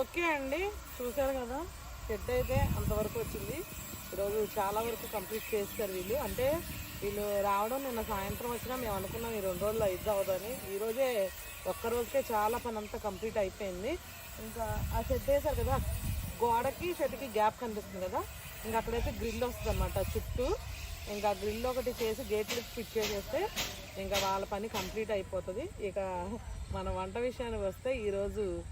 Okay అండి. చూశారు కదా? షెడ్ అయితే అంతవరకు వచ్చింది. ఈరోజు చాలా వరకు కంప్లీట్ చేస్తారు వీళ్ళు. అంటే వీళ్ళు రావడం నిన్న సాయంత్రం వచ్చినా మేము అనుకున్నాం ఈ రెండు రోజులు ఇది అవుదని. ఈరోజే ఒక్కరోజుకే ఒక్క రోజుకే చాలా పని అంతా కంప్లీట్ అయిపోయింది. ఇంకా ఆ షెడ్ వేశారు కదా? గోడకి షెడ్కి గ్యాప్ కనిపిస్తుంది కదా? ఇంకా అక్కడైతే గ్రిల్ వస్తుంది అనమాట చుట్టూ. ఇంకా గ్రిల్ ఒకటి చేసి గేట్లు ఫిట్ చేసేస్తే ఇంకా వాళ్ళ పని కంప్లీట్ అయిపోతుంది. ఇక మన వంట విషయానికి వస్తే ఈరోజు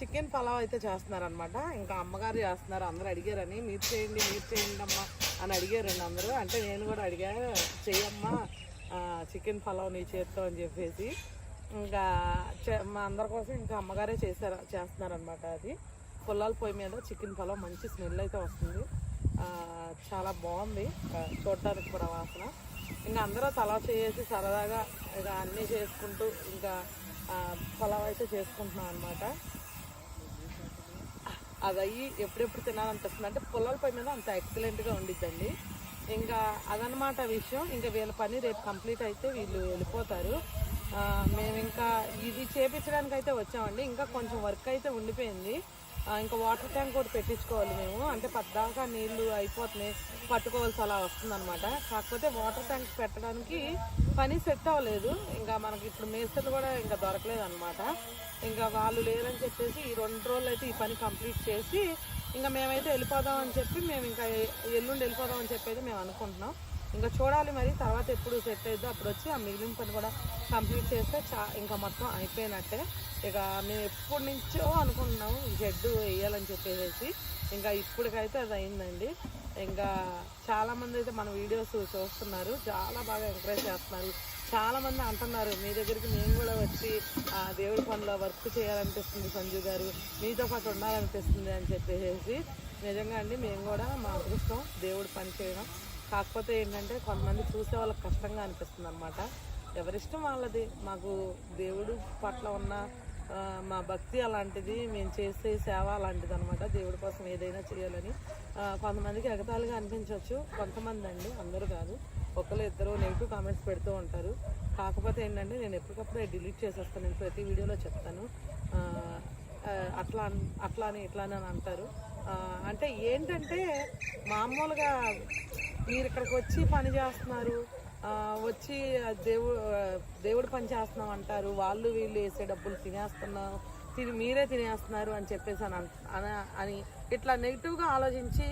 చికెన్ పలావ్ అయితే చేస్తున్నారనమాట ఇంకా అమ్మగారు చేస్తున్నారు అందరూ అడిగారని మీరు చేయండి మీరు చేయండి అమ్మా అని అడిగారండి అందరూ. అంటే నేను కూడా అడిగా చెయ్యమ్మా చికెన్ పలావ్ నీ చేత్తో అని చెప్పేసి. ఇంకా చే- మా అందరి కోసం ఇంకా అమ్మగారే చేశారు చేస్తున్నారనమాట అది. పుల్లాల పొయ్యి మీద చికెన్ పలావ్ మంచి స్మెల్ అయితే వస్తుంది. చాలా బాగుంది. చూడటానికి కూడా వాసన. ఇంకా అందరూ తలా చేసి సరదాగా ఇక అన్నీ చేసుకుంటూ ఇంకా పలావ్ అయితే చేసుకుంటున్నాం అనమాట అది అయ్యి ఎప్పుడెప్పుడు తినాలనిపిస్తుంది? అంటే పొలాల పై మీద అంత ఎక్సలెంట్గా ఉండిద్దండి. ఇంకా అదనమాట విషయం. ఇంకా వీళ్ళ పని రేపు కంప్లీట్ అయితే వీళ్ళు వెళ్ళిపోతారు. మేము ఇంకా ఇది చేపించడానికి అయితే వచ్చామండి. ఇంకా కొంచెం వర్క్ అయితే ఉండిపోయింది. ఇంకా వాటర్ ట్యాంక్ కూడా పెట్టించుకోవాలి మేము. అంటే పద్దాకా నీళ్ళు అయిపోతున్నాయి. పట్టుకోవాల్సి అలా వస్తుందన్నమాట. కాకపోతే వాటర్ ట్యాంక్ పెట్టడానికి పని సెట్ అవ్వలేదు. ఇంకా మనకి ఇప్పుడు మేస్త్రులు కూడా ఇంకా దొరకలేదు అనమాట ఇంకా వాళ్ళు లేదని చెప్పేసి ఈ రెండు రోజులు అయితే ఈ పని కంప్లీట్ చేసి ఇంకా మేమైతే వెళ్ళిపోదాం అని చెప్పి మేము ఇంకా ఎల్లుండి వెళ్ళిపోదాం అని చెప్పి అయితే మేము అనుకుంటున్నాం. ఇంకా చూడాలి మరి తర్వాత ఎప్పుడు సెట్ అయిద్దో అప్పుడు వచ్చి ఆ మిగిలిన పని కూడా కంప్లీట్ చేస్తే చా ఇంకా మొత్తం అయిపోయినట్టే. ఇక మేము ఎప్పటి నుంచో అనుకుంటున్నాం ఈ షెడ్ వేయాలని చెప్పేసి. ఇంకా ఇప్పటికైతే అది అయిందండి. ఇంకా చాలామంది అయితే మన వీడియోస్ చూస్తున్నారు చాలా బాగా ఎంకరేజ్ చేస్తున్నారు. చాలామంది అంటున్నారు మీ దగ్గరికి మేము కూడా వచ్చి ఆ దేవుడి పనిలో వర్క్ చేయాలనిపిస్తుంది సంజు గారు మీతో పాటు ఉండాలనిపిస్తుంది అని చెప్పేసి. నిజంగా అండి మేము కూడా మా అదృష్టం దేవుడి పని చేయడం. కాకపోతే ఏంటంటే కొంతమంది చూసే వాళ్ళకి కష్టంగా అనిపిస్తుంది అనమాట ఎవరిష్టం వాళ్ళది? మాకు దేవుడు పట్ల ఉన్న మా భక్తి అలాంటిది మేము చేసే సేవ అలాంటిది అనమాట దేవుడి కోసం ఏదైనా చేయాలని కొంతమందికి ఎగతాళిగా అనిపించవచ్చు. కొంతమంది అండి అందరూ కాదు. ఒకరు ఇద్దరు నెగిటివ్ కామెంట్స్ పెడుతూ ఉంటారు. కాకపోతే ఏంటంటే నేను ఎప్పటికప్పుడు డిలీట్ చేసేస్తాను. నేను ప్రతి వీడియోలో చెప్తాను. అట్లా అన్- అట్లా అని ఇట్లా అని అంటారు. అంటే ఏంటంటే మామూలుగా మీరు ఇక్కడికి వచ్చి పని చేస్తున్నారు వచ్చి దేవుడు దేవుడు పని చేస్తున్నాం అంటారు వాళ్ళు వీళ్ళు వేసే డబ్బులు తినేస్తున్నాం తిని మీరే తినేస్తున్నారు అని చెప్పేసి అని అన- అని ఇట్లా నెగిటివ్గా ఆలోచించి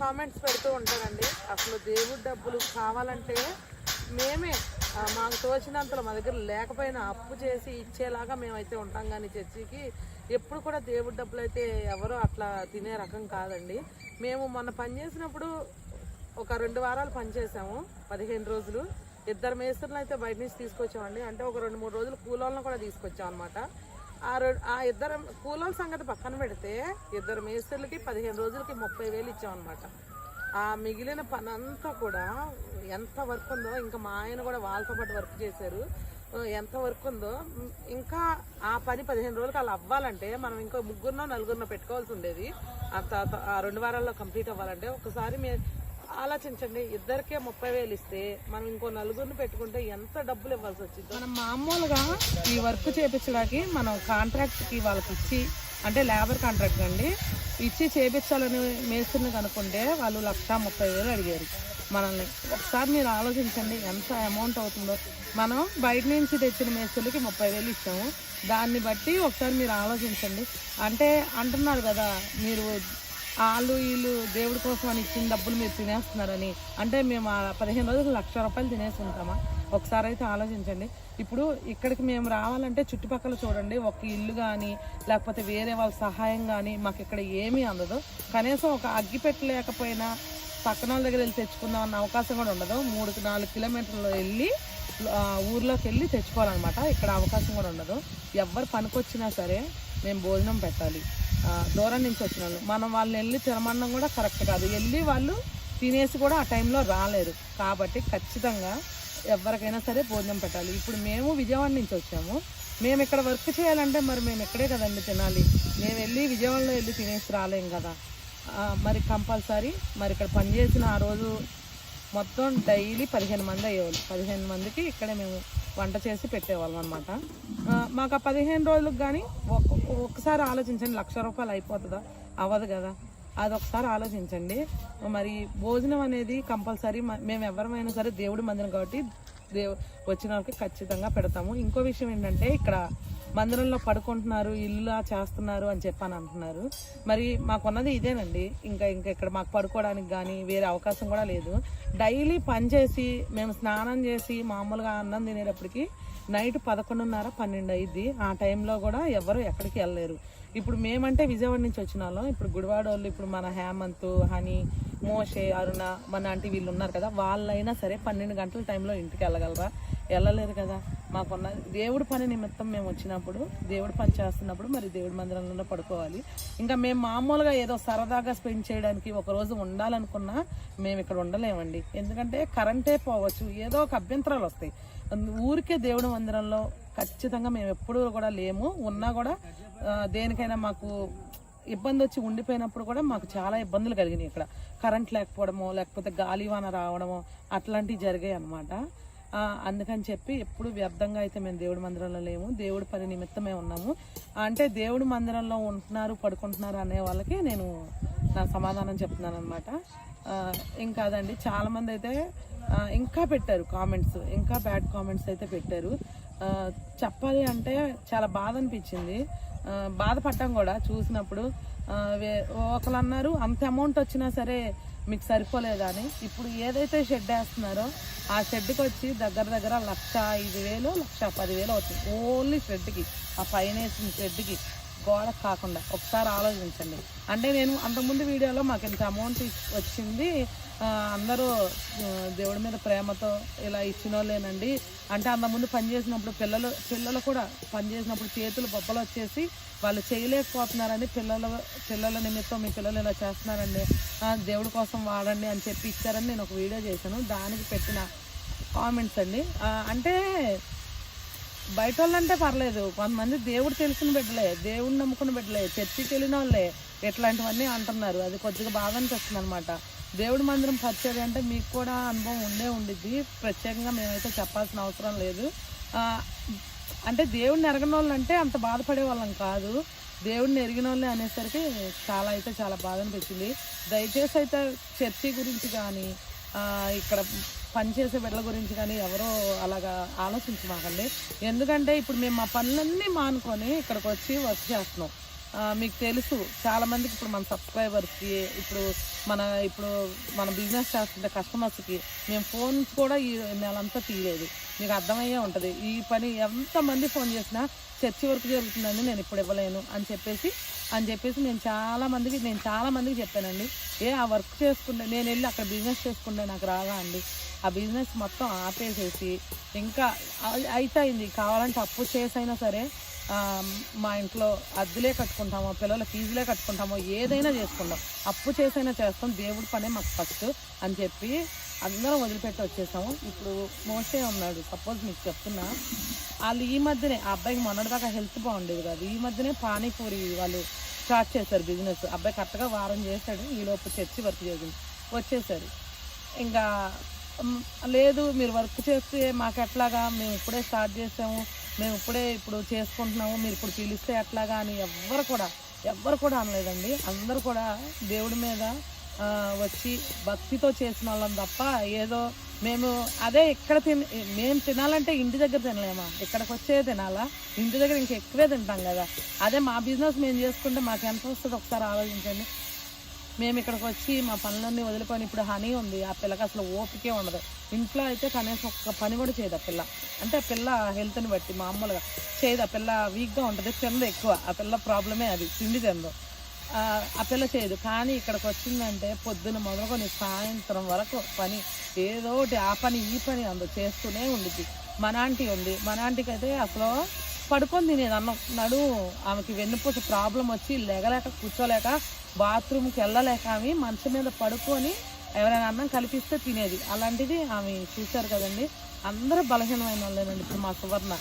కామెంట్స్ పెడుతూ ఉంటారండి. అసలు దేవుడి డబ్బులు కావాలంటే మేమే మాకు తోచినంతలో మా దగ్గర లేకపోయినా అప్పు చేసి ఇచ్చేలాగా మేమైతే ఉంటాం కానీ చర్చికి. ఎప్పుడు కూడా దేవుడి డబ్బులు అయితే ఎవరు అట్లా తినే రకం కాదండి. మేము మొన్న పని చేసినప్పుడు ఒక రెండు వారాలు పనిచేసాము పదిహేను రోజులు. ఇద్దరు మేస్త్రులు అయితే బయట నుంచి తీసుకొచ్చామండి. అంటే ఒక రెండు మూడు రోజులు కూలోళ్ళను కూడా తీసుకొచ్చాం అనమాట ఆ ఆ ఇద్దరు కూలోళ్ళ సంగతి పక్కన పెడితే ఇద్దరు మేస్త్రులకి పదిహేను రోజులకి ముప్పై వేలు ఇచ్చామన్నమాట ఆ మిగిలిన పని అంతా కూడా ఎంత వర్క్ ఉందో ఇంకా మా ఆయన కూడా వాళ్ళతో పాటు వర్క్ చేశారు. ఎంత వర్క్ ఉందో ఇంకా ఆ పని పదిహేను రోజులకి అలా అవ్వాలంటే మనం ఇంకో ముగ్గురునో నలుగురినో పెట్టుకోవాల్సి ఉండేది. ఆ ఆ రెండు వారాల్లో కంప్లీట్ అవ్వాలంటే ఒకసారి మీరు ఆలోచించండి ఇద్దరికే ముప్పై వేలు ఇస్తే మనం ఇంకో నలుగురిని పెట్టుకుంటే ఎంత డబ్బులు ఇవ్వాల్సి వచ్చింది. మనం మామూలుగా ఈ వర్క్ చేపించడానికి మనం కాంట్రాక్ట్కి వాళ్ళకి ఇచ్చి అంటే లేబర్ కాంట్రాక్ట్ అండి. ఇచ్చి చేపించాలని మేస్త్రిని కనుక్కుంటే వాళ్ళు లక్ష ముప్పై వేలు అడిగారు మనల్ని. ఒకసారి మీరు ఆలోచించండి ఎంత అమౌంట్ అవుతుందో. మనం బయట నుంచి తెచ్చిన మేస్తులకి ముప్పై వేలు ఇచ్చాము. దాన్ని బట్టి ఒకసారి మీరు ఆలోచించండి. అంటే అంటున్నారు కదా మీరు వాళ్ళు వీళ్ళు దేవుడి కోసం అని ఇచ్చిన డబ్బులు మీరు తినేస్తున్నారని. అంటే మేము ఆ పదిహేను రోజులు లక్ష రూపాయలు తినేసి ఉంటామా? ఒకసారి అయితే ఆలోచించండి. ఇప్పుడు ఇక్కడికి మేము రావాలంటే చుట్టుపక్కల చూడండి ఒక ఇల్లు కానీ లేకపోతే వేరే వాళ్ళ సహాయం కానీ మాకు ఇక్కడ ఏమీ అందదు. కనీసం ఒక అగ్గి పెట్టలేకపోయినా పక్కన వాళ్ళ దగ్గర వెళ్ళి తెచ్చుకుందాం అన్న అవకాశం కూడా ఉండదు. మూడు నాలుగు కిలోమీటర్లు వెళ్ళి ఊర్లోకి వెళ్ళి తెచ్చుకోవాలన్నమాట. ఇక్కడ అవకాశం కూడా ఉండదు. ఎవరు పనికొచ్చినా సరే మేము భోజనం పెట్టాలి. దూరం నుంచి వచ్చిన వాళ్ళు. మనం వాళ్ళని వెళ్ళి తినమన్నం కూడా కరెక్ట్ కాదు. వెళ్ళి వాళ్ళు తినేసి కూడా ఆ టైంలో రాలేరు. కాబట్టి ఖచ్చితంగా ఎవరికైనా సరే భోజనం పెట్టాలి. ఇప్పుడు మేము విజయవాడ నుంచి వచ్చాము. మేము ఇక్కడ వర్క్ చేయాలంటే మరి మేము ఇక్కడే కదండి తినాలి. మేము వెళ్ళి విజయవాడలో వెళ్ళి తినేసి రాలేం కదా. మరి కంపల్సరీ మరి ఇక్కడ పనిచేసిన ఆ రోజు మొత్తం డైలీ పదిహేను మంది అయ్యేవాళ్ళు. పదిహేను మందికి ఇక్కడే మేము వంట చేసి పెట్టేవాళ్ళం అనమాట మాకు ఆ పదిహేను రోజులకు కానీ ఒక్కసారి ఆలోచించండి. లక్ష రూపాయలు అయిపోతుందా? అవ్వదు కదా. అది ఒకసారి ఆలోచించండి. మరి భోజనం అనేది కంపల్సరీ మేము ఎవరమైనా సరే దేవుడి మందిరం కాబట్టి దేవు వచ్చిన వాళ్ళకి ఖచ్చితంగా పెడతాము. ఇంకో విషయం ఏంటంటే ఇక్కడ మందిరంలో పడుకుంటున్నారు ఇల్లులా చేస్తున్నారు అని చెప్పని అంటున్నారు. మరి మాకున్నది ఇదేనండి. ఇంకా ఇంకా ఇక్కడ మాకు పడుకోవడానికి కానీ వేరే అవకాశం కూడా లేదు. డైలీ పని చేసి మేము స్నానం చేసి మామూలుగా అన్నం తినేటప్పటికి నైట్ పదకొండున్నర పన్నెండు అయింది ఆ టైంలో కూడా ఎవరు ఎక్కడికి వెళ్ళలేరు. ఇప్పుడు మేమంటే విజయవాడ నుంచి వచ్చిన వాళ్ళం ఇప్పుడు గుడివాడ వాళ్ళు ఇప్పుడు మన హేమంత్ హనీ మోషే అరుణ మన అంటే వీళ్ళు ఉన్నారు కదా వాళ్ళైనా సరే పన్నెండు గంటల టైంలో ఇంటికి వెళ్ళగలరా? వెళ్ళలేదు కదా. మాకున్న దేవుడి పని నిమిత్తం మేము వచ్చినప్పుడు దేవుడి పని చేస్తున్నప్పుడు మరి దేవుడి మందిరంలో పడుకోవాలి. ఇంకా మేము మామూలుగా ఏదో సరదాగా స్పెండ్ చేయడానికి ఒక రోజు ఉండాలనుకున్నా మేము ఇక్కడ ఉండలేమండి. ఎందుకంటే కరెంటే పోవచ్చు ఏదో ఒక అభ్యంతరాలు వస్తాయి. ఊరికే దేవుడి మందిరంలో ఖచ్చితంగా మేము ఎప్పుడూ కూడా లేము. ఉన్నా కూడా దేనికైనా మాకు ఇబ్బంది వచ్చి ఉండిపోయినప్పుడు కూడా మాకు చాలా ఇబ్బందులు కలిగినాయి ఇక్కడ. కరెంట్ లేకపోవడమో లేకపోతే గాలివాన రావడమో అట్లాంటివి జరిగాయి అన్నమాట. అందుకని చెప్పి ఎప్పుడు వ్యర్థంగా అయితే మేము దేవుడి మందిరంలో లేము. దేవుడి పని నిమిత్తమే ఉన్నాము. అంటే దేవుడి మందిరంలో ఉంటున్నారు పడుకుంటున్నారు అనే వాళ్ళకి నేను నా సమాధానం చెప్తున్నాను అనమాట ఇంకా అదండి చాలామంది అయితే ఇంకా పెట్టారు కామెంట్స్. ఇంకా బ్యాడ్ కామెంట్స్ అయితే పెట్టారు. చెప్పాలి అంటే చాలా బాధ అనిపించింది. బాధపడ్డాం కూడా చూసినప్పుడు. ఒకరు అన్నారు అంత అమౌంట్ వచ్చినా సరే మీకు సరిపోలేదని ఇప్పుడు ఏదైతే షెడ్ వేస్తున్నారో ఆ షెడ్కి వచ్చి దగ్గర దగ్గర లక్ష ఐదు వేలు లక్ష పదివేలు అవుతుంది. ఓన్లీ షెడ్కి ఆ పైన వేసిన షెడ్కి గోడ కాకుండా. ఒకసారి ఆలోచించండి. అంటే నేను అంతకుముందు వీడియోలో మాకు ఇంత అమౌంట్ వచ్చింది. అందరూ దేవుడి మీద ప్రేమతో ఇలా ఇచ్చిన వాళ్ళేనండి అంటే అంతకుముందు పని చేసినప్పుడు పిల్లలు పిల్లలు కూడా పని చేసినప్పుడు చేతులు బొబ్బలు వచ్చేసి వాళ్ళు చేయలేకపోతున్నారని పిల్లల పిల్లల నిమిత్తం మీ పిల్లలు ఇలా చేస్తున్నారండి. దేవుడి కోసం వాడండి అని చెప్పి ఇచ్చారని నేను ఒక వీడియో చేశాను. దానికి పెట్టిన కామెంట్స్ అండి. అంటే బయట వాళ్ళంటే పర్లేదు. కొంతమంది దేవుడు తెలిసిన బిడ్డలే దేవుడు నమ్ముకున్న బిడ్డలే చర్చికి వెళ్ళిన వాళ్ళే ఇట్లాంటివన్నీ అంటున్నారు. అది కొద్దిగా బాధ అనిపిస్తుంది అనమాట దేవుడి మందిరం పరిచయం అంటే మీకు కూడా అనుభవం ఉండే ఉండిద్ది. ప్రత్యేకంగా మేమైతే చెప్పాల్సిన అవసరం లేదు. అంటే దేవుడిని ఎరగని వాళ్ళు అంటే అంత బాధపడే వాళ్ళం కాదు. దేవుడిని ఎరిగిన వాళ్ళే అనేసరికి చాలా అయితే చాలా బాధ అనిపించింది. దయచేసి అయితే చర్చి గురించి కానీ ఇక్కడ పనిచేసే బిడ్డల గురించి కానీ ఎవరో అలాగా ఆలోచించమాకండి. ఎందుకంటే ఇప్పుడు మేము మా పనులన్నీ మానుకొని ఇక్కడికి వచ్చి వర్క్ చేస్తున్నాం. మీకు తెలుసు చాలా మందికి ఇప్పుడు మన సబ్స్క్రైబర్స్కి ఇప్పుడు మన ఇప్పుడు మన బిజినెస్ చేస్తున్న కస్టమర్స్కి మేము ఫోన్స్ కూడా ఈ నెలంతా తీయలేదు. మీకు అర్థమయ్యే ఉంటుంది. ఈ పని ఎంతమంది ఫోన్ చేసినా చర్చి వరకు జరుగుతుందండి నేను ఇప్పుడు ఇవ్వలేను అని చెప్పేసి అని చెప్పేసి నేను చాలామందికి నేను చాలామందికి చెప్పానండి. ఏ ఆ వర్క్ చేసుకుంటే నేను వెళ్ళి అక్కడ బిజినెస్ చేసుకుంటే నాకు రాదా అండి? ఆ బిజినెస్ మొత్తం ఆపేసేసి ఇంకా అయితే అయింది కావాలంటే అప్పు చేసైనా సరే మా ఇంట్లో అద్దెలే కట్టుకుంటామో పిల్లల ఫీజులే కట్టుకుంటామో ఏదైనా చేసుకుంటాం అప్పు చేసైనా చేస్తాం దేవుడి పనే మాకు ఫస్ట్ అని చెప్పి అందరం వదిలిపెట్టి వచ్చేసాము. ఇప్పుడు మోసే ఉన్నాడు. సపోజ్ మీకు చెప్తున్నా వాళ్ళు ఈ మధ్యనే ఆ అబ్బాయికి మొన్నటిదాకా హెల్త్ బాగుండేది కాదు. ఈ మధ్యనే పానీపూరి వాళ్ళు స్టార్ట్ చేశారు బిజినెస్. అబ్బాయి కరెక్ట్గా వారం చేశాడు ఈలోపు చర్చి వర్క్ చేసింది. వచ్చేసారు ఇంకా లేదు మీరు వర్క్ చేస్తే మాకు ఎట్లాగా? మేము ఇప్పుడే స్టార్ట్ చేసాము. మేము ఇప్పుడే ఇప్పుడు చేసుకుంటున్నాము మీరు ఇప్పుడు పిలిస్తే ఎట్లాగా అని ఎవ్వరు కూడా ఎవ్వరు కూడా అనలేదండి. అందరూ కూడా దేవుడి మీద వచ్చి భక్తితో చేసిన వాళ్ళం తప్ప ఏదో మేము అదే ఇక్కడ తిన మేము తినాలంటే ఇంటి దగ్గర తినలేమా? ఇక్కడికి వచ్చే తినాలా? ఇంటి దగ్గర ఇంకా ఎక్కువే తింటాం కదా. అదే మా బిజినెస్ మేము చేసుకుంటే మాకు ఎంత వస్తుంది ఒకసారి ఆలోచించండి. మేము ఇక్కడికి వచ్చి మా పనులన్నీ వదిలిపోయిన ఇప్పుడు హనీ ఉంది. ఆ పిల్లకి అసలు ఓపికే ఉండదు. ఇంట్లో అయితే కనీసం ఒక్క పని కూడా చేయదు ఆ పిల్ల. అంటే ఆ పిల్ల హెల్త్ని బట్టి మామూలుగా చేయదు. ఆ పిల్ల వీక్గా ఉంటుంది తినదు ఎక్కువ. ఆ పిల్ల ప్రాబ్లమే అది తిండి తిందు ఆ, పిల్ల చేయదు. కానీ ఇక్కడికి వచ్చిందంటే పొద్దున్న మొదలుకొని సాయంత్రం వరకు పని ఏదో ఒకటి ఆ పని ఈ పని అందు చేస్తూనే ఉండిద్ది. మన ఆంటీ ఉంది. మన అయితే అసలు పడుకొని తినేది అన్నం. నడు ఆమెకి వెన్నుపూస ప్రాబ్లం వచ్చి లెగలేక కూర్చోలేక బాత్రూమ్కి వెళ్ళలేక ఆమె మంచం మీద పడుకొని ఎవరైనా అన్నం కల్పిస్తే తినేది. అలాంటిది ఆమె చూశారు కదండి. అందరూ బలహీనమైన వాళ్ళేనండి ఇప్పుడు మా సువర్ణ.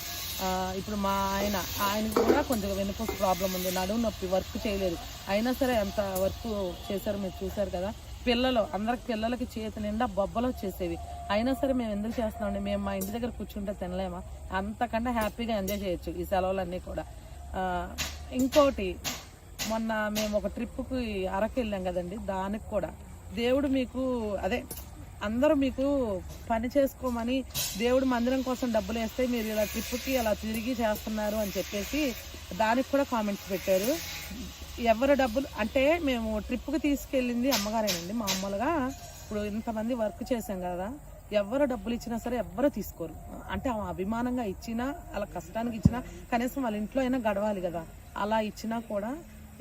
ఇప్పుడు మా ఆయన ఆయన కూడా కొంచెం వెన్నుపూస ప్రాబ్లం ఉంది. నడుము నొప్పి వర్క్ చేయలేదు. అయినా సరే ఎంత వర్క్ చేశారు మీరు చూశారు కదా. పిల్లలు అందరికి పిల్లలకి చేతి నిండా బొబ్బలు వచ్చేసేవి. అయినా సరే మేము ఎందుకు చేస్తున్నామండి? మేము మా ఇంటి దగ్గర కూర్చుంటే తినలేమా? అంతకంటే హ్యాపీగా ఎంజాయ్ చేయొచ్చు ఈ సెలవులన్నీ కూడా. ఇంకోటి మొన్న మేము ఒక ట్రిప్కి అరకు వెళ్ళాం కదండి దానికి కూడా. దేవుడు మీకు అదే అందరూ మీకు పని చేసుకోమని దేవుడు మందిరం కోసం డబ్బులు వేస్తే మీరు ఇలా ట్రిప్కి అలా తిరిగి చేస్తున్నారు అని చెప్పేసి దానికి కూడా కామెంట్స్ పెట్టారు. ఎవరు డబ్బులు అంటే మేము ట్రిప్కి తీసుకెళ్ళింది అమ్మగారేనండి. మామూలుగా ఇప్పుడు ఇంతమంది వర్క్ చేసాం కదా ఎవరు డబ్బులు ఇచ్చినా సరే ఎవ్వరు తీసుకోరు. అంటే ఆ అభిమానంగా ఇచ్చినా అలా కష్టానికి ఇచ్చినా కనీసం వాళ్ళ ఇంట్లో అయినా గడవాలి కదా. అలా ఇచ్చినా కూడా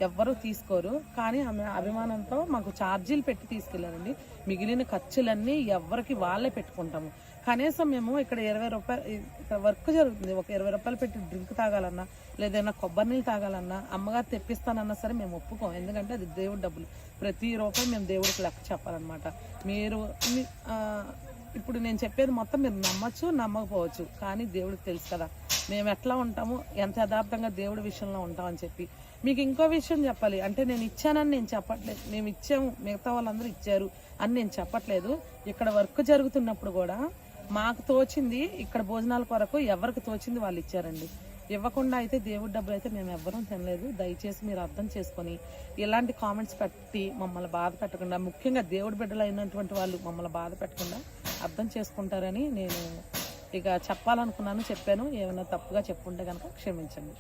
ఎవ్వరూ తీసుకోరు. కానీ ఆమె అభిమానంతో మాకు ఛార్జీలు పెట్టి తీసుకెళ్ళారండి. మిగిలిన ఖర్చులన్నీ ఎవరికి వాళ్ళే పెట్టుకుంటాము. కనీసం మేము ఇక్కడ ఇరవై రూపాయలు ఇక్కడ వర్క్ జరుగుతుంది. ఒక ఇరవై రూపాయలు పెట్టి డ్రింక్ తాగాలన్నా లేదైనా కొబ్బరి నీళ్ళు తాగాలన్నా అమ్మగారు తెప్పిస్తానన్నా సరే మేము ఒప్పుకోం. ఎందుకంటే అది దేవుడి డబ్బులు. ప్రతి రూపాయి మేము దేవుడికి లెక్క చెప్పాలన్నమాట. మీరు ఇప్పుడు నేను చెప్పేది మొత్తం మీరు నమ్మచ్చు నమ్మకపోవచ్చు. కానీ దేవుడికి తెలుసు కదా మేము ఎట్లా ఉంటాము ఎంత యథార్థంగా దేవుడి విషయంలో ఉంటామని చెప్పి. మీకు ఇంకో విషయం చెప్పాలి. అంటే నేను ఇచ్చానని నేను చెప్పట్లేదు. మేము ఇచ్చాము మిగతా వాళ్ళందరూ ఇచ్చారు అని నేను చెప్పట్లేదు. ఇక్కడ వర్క్ జరుగుతున్నప్పుడు కూడా మాకు తోచింది ఇక్కడ భోజనాల కొరకు ఎవరికి తోచింది వాళ్ళు ఇచ్చారండి. ఇవ్వకుండా అయితే దేవుడి డబ్బులు అయితే మేము ఎవ్వరూ తినలేదు. దయచేసి మీరు అర్థం చేసుకొని ఇలాంటి కామెంట్స్ పెట్టి మమ్మల్ని బాధ పెట్టకుండా ముఖ్యంగా దేవుడి బిడ్డలు అయినటువంటి వాళ్ళు మమ్మల్ని బాధ పెట్టకుండా అర్థం చేసుకుంటారని నేను ఇక చెప్పాలనుకున్నాను చెప్పాను. ఏమైనా తప్పుగా చెప్పుంటే కనుక క్షమించండి.